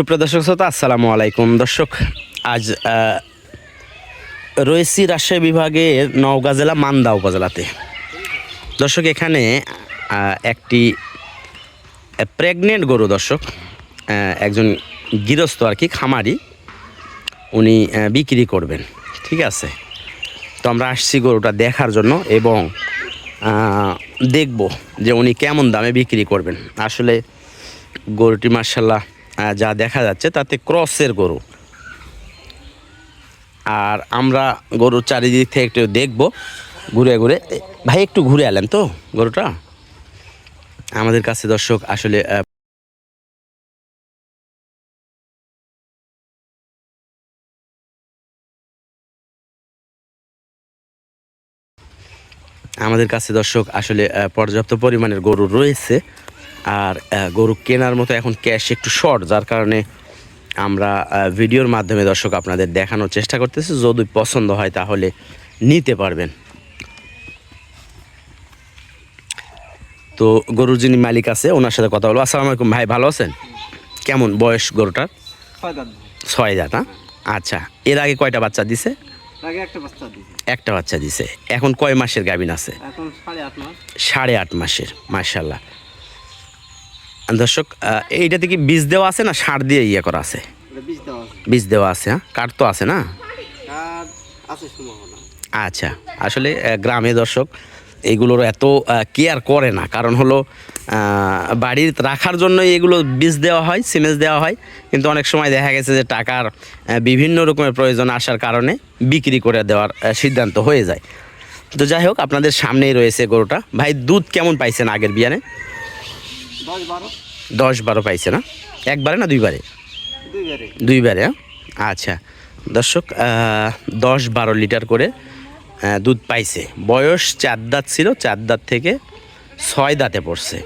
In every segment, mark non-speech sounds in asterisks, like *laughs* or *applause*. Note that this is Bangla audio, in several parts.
সুপ্রিয় দর্শক শ্রোতা, আসসালামু আলাইকুম। দর্শক, আজ রয়েছি রাজশাহী বিভাগের নওগাঁ জেলা, মান্দা উপজেলাতে। দর্শক, এখানে একটি প্রেগনেন্ট গরু দর্শক একজন গৃহস্থ আর কি, খামারি, উনি বিক্রি করবেন। ঠিক আছে? তো আমরা আসছি গরুটা দেখার জন্য এবং দেখব যে উনি কেমন দামে বিক্রি করবেন। আসলে গরুটি মার্শাল্লাহ যা দেখা যাচ্ছে, তাতে ক্রসের গরু। আর আমরা গরুর চারিদিক থেকে একটু দেখব, ঘুরে ঘুরে। ভাই, একটু ঘুরে এলেন তো গরুটা? আমাদের কাছে দর্শক আসলে আমাদের কাছে দর্শক আসলে পর্যাপ্ত পরিমাণের গরু রয়েছে। আর গরু কেনার মতো এখন ক্যাশ একটু শর্ট যার কারণে আমরা ভিডিওর মাধ্যমে দর্শক আপনাদের দেখানোর চেষ্টা করতেছি। যদি পছন্দ হয় তাহলে নিতে পারবেন। তো গরুর যিনি মালিক আছে ওনার সাথে কথা বলব। আসসালামু আলাইকুম ভাই ভালো আছেন? কেমন বয়স গরুটার? ছয় দাঁত। জাত হ্যাঁ? আচ্ছা এর আগে কয়টা বাচ্চা দিছে? একটা বাচ্চা দিছে। এখন কয় মাসের গাভিন আছে? সাড়ে আট সাড়ে আট মাসের মার্শাল্লাহ দর্শক এইটাতে কি বীজ দেওয়া আছে না সার দিয়ে ইয়ে করা আছে? বীজ দেওয়া আছে। বীজ দেওয়া আছে হ্যাঁ? কাঠ তো আছে না? আচ্ছা আসলে গ্রামে দর্শক এগুলোর এত কেয়ার করে না। কারণ হলো বাড়ির রাখার জন্য এগুলো বীজ দেওয়া হয় সিমেজ দেওয়া হয়। কিন্তু অনেক সময় দেখা গেছে যে টাকার বিভিন্ন রকমের প্রয়োজন আসার কারণে বিক্রি করে দেওয়ার সিদ্ধান্ত হয়ে যায়। তো যাই হোক আপনাদের সামনেই রয়েছে গরুটা। ভাই দুধ কেমন পাইছেন আগের বিয়ানে? দশ বারো? দশ বারো পাইছে না? একবারে না দুইবারে? দুইবারে। দুইবারে হ্যাঁ? আচ্ছা। দর্শক দশ বারো লিটার করে দুধ পাইছে। বয়স চার দাঁত ছিল চার দাঁত থেকে ছয় দাঁতে পড়ছে।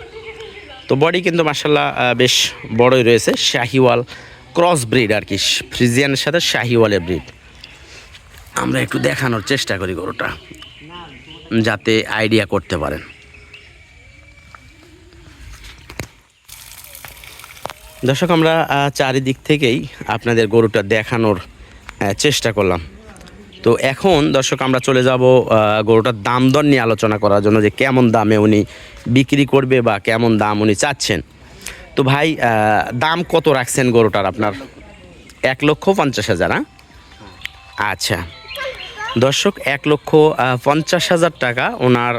তো বডি কিন্তু মাসাল্লাহ বেশ বড়ই রয়েছে। শাহিওয়াল ক্রস ব্রিড আর কি। ফ্রিজিয়ানের সাথে শাহিওয়ালের ব্রিড আমরা একটু দেখানোর চেষ্টা করি গরুটা যাতে আইডিয়া করতে পারেন। দর্শক, আমরা চারিদিক থেকেই আপনাদের গরুটা দেখানোর চেষ্টা করলাম। তো এখন, দর্শক, আমরা চলে যাব গরুটার দাম দর নিয়ে আলোচনা করার জন্য, যে কেমন দামে উনি বিক্রি করবে বা কেমন দাম উনি চাচ্ছেন। তো ভাই দাম কত রাখছেন গরুটার আপনার? এক লক্ষ পঞ্চাশ হাজার হ্যাঁ আচ্ছা। দর্শক, এক লক্ষ পঞ্চাশ হাজার টাকা ওনার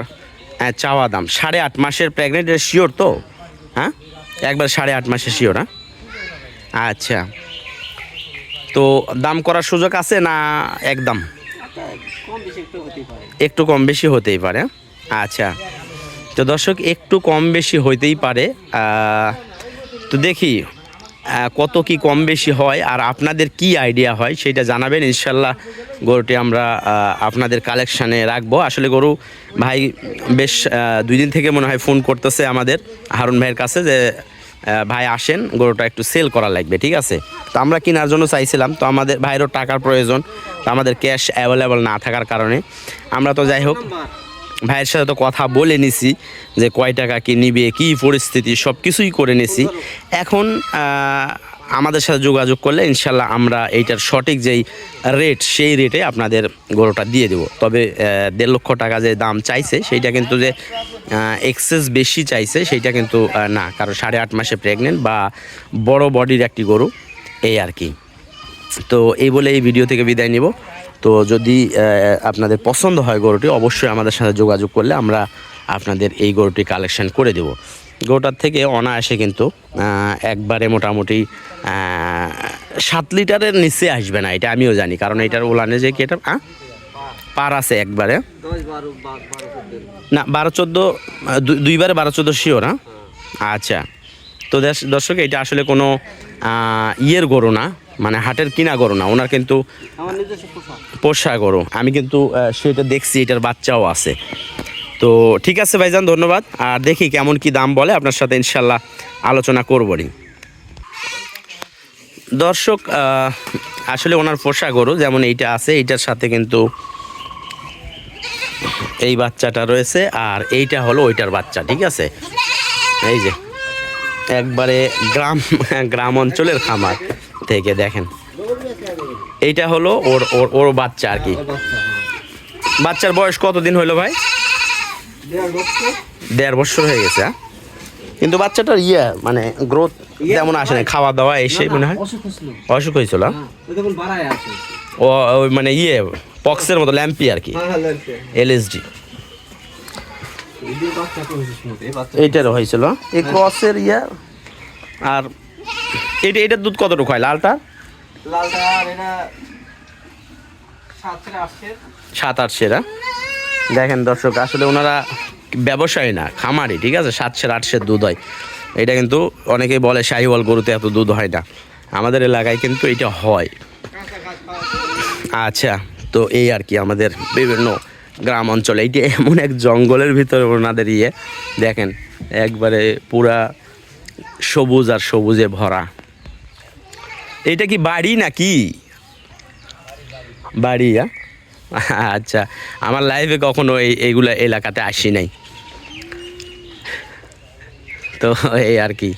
চাওয়া দাম। সাড়ে আট মাসের প্রেগনেন্ট শিওর তো? হ্যাঁ? একবার সাড়ে আট মাসের শিওর হ্যাঁ আচ্ছা। তো দাম করার সুযোগ আছে না একদম? একটু কম বেশি হতেই পারে। আচ্ছা। তো দর্শক, একটু কম বেশি হইতেই পারে। তো দেখি কত কি কম বেশি হয় আর আপনাদের কি আইডিয়া হয় সেটা জানাবেন। ইনশাল্লাহ গরুটি আমরা আপনাদের কালেকশানে রাখব। আসলে গরু ভাই বেশ দুই দিন থেকে মনে হয় ফোন করতেছে আমাদের, হারুন ভাইয়ের কাছে যে ভাই আসেন, গরুটা একটু সেল করা লাগবে, ঠিক আছে? তো আমরা কেনার জন্য চাইছিলাম, তো আমাদের ভাইয়েরও টাকার প্রয়োজন, তো আমাদের ক্যাশ অ্যাভেলেবল না থাকার কারণে। আমরা তো যাই হোক, ভাইয়ের সাথে তো কথা বলে নিছি যে কয় টাকা কী নিবে, কী পরিস্থিতি সব কিছুই করে নিছি। এখন আমাদের সাথে যোগাযোগ করলে ইনশাল্লাহ আমরা এইটার সঠিক যেই রেট সেই রেটে আপনাদের গরুটা দিয়ে দেবো। তবে দেড় লক্ষ টাকা যে দাম চাইছে, সেইটা কিন্তু যে এক্সেস বেশি চাইছে, সেইটা কিন্তু না। কারণ সাড়ে আট মাসে প্রেগনেন্ট বা বড় বডির একটি গরু, এই আর কি। তো এই বলে এই ভিডিও থেকে বিদায় নিব। তো যদি আপনাদের পছন্দ হয় গরুটি, অবশ্যই আমাদের সাথে যোগাযোগ করলে আমরা আপনাদের এই গরুটি কালেকশন করে দেব। গরুটার থেকে অনায়াসে কিন্তু একবারে মোটামুটি সাত লিটারের নিচে আসবে না এটা আমিও জানি। কারণ এটার ওলানে যে কি এটা? আহ? পার আছে একবারে। না বারো চোদ্দ দুইবারে বারো চোদ্দ শিওর না আচ্ছা। তো দেশ- দর্শক এটা আসলে কোনো ইয়ের গরু না মানে হাটের কিনা গরু না ওনার কিন্তু পোষা গরু। আমি কিন্তু সেটা দেখছি এটার বাচ্চাও আছে। তো ঠিক আছে ভাইজান, ধন্যবাদ। আর দেখি কেমন কি দাম বলে, আপনার সাথে ইনশাল্লাহ আলোচনা করবনি দর্শক আসলে ওনার পোষা গরু, যেমন এইটা আছে, এইটার সাথে কিন্তু এই বাচ্চাটা রয়েছে, আর এইটা হলো ওইটার বাচ্চা, ঠিক আছে? এই যে, একবারে গ্রাম গ্রাম অঞ্চলের খামার থেকে, দেখেন। এইটা হলো ওর ওর ওর বাচ্চা আর কি। বাচ্চার বয়স কতদিন হলো ভাই? দেড় বছর। হয়ে গেছে হ্যাঁ? কিন্তু বাচ্চাটার ইয়ে মানে গ্রোথ তেমন আসে না খাওয়া দাওয়া এসে মনে হয়? অসুখ হয়েছিল। হ্যাঁ? হ্যাঁ ও ওই মানে ইয়ে পক্সের মতো ল্যাম্পি আর কি। এলএসডি এইটারও হয়েছিল। এই ক্রসের ইয়ে আর এটা এটার দুধ কতটুকু হয় লালটা? লালটা সাত সাত আটশেরা দেখেন দর্শক, আসলে ওনারা ব্যবসায়ী না, খামারি, ঠিক আছে? সাতশের আটশের দুধ হয়। এটা কিন্তু অনেকেই বলে, শাহিওয়াল গরুতে এত দুধ হয় না। আমাদের এলাকায় কিন্তু এটা হয়। আচ্ছা তো এই আর কি, আমাদের বিভিন্ন গ্রাম অঞ্চলে। এইটি এমন এক জঙ্গলের ভিতরে ওনাদের ইয়ে দেখেন, একবারে পুরা সবুজ আর সবুজে ভরা। এইটা কি বাড়ি নাকি? বাড়ি হ্যাঁ? *laughs* আচ্ছা আমার লাইফে কখনো এই, এইগুলো এলাকাতে আসি নাই। তো এই আর কি,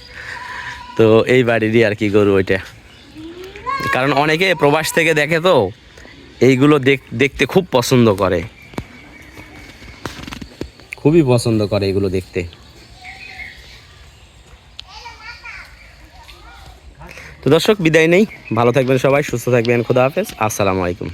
তো এই বাড়িরই আর কি গরু ওইটা। কারণ অনেকে প্রবাস থেকে দেখে তো, এইগুলো দেখ- দেখতে খুব পছন্দ করে। খুবই পছন্দ করে এগুলো দেখতে। তো দর্শক, বিদায় নেই। ভালো থাকবেন সবাই, সুস্থ থাকবেন, খুদা হাফেজ। আসসালামু আলাইকুম।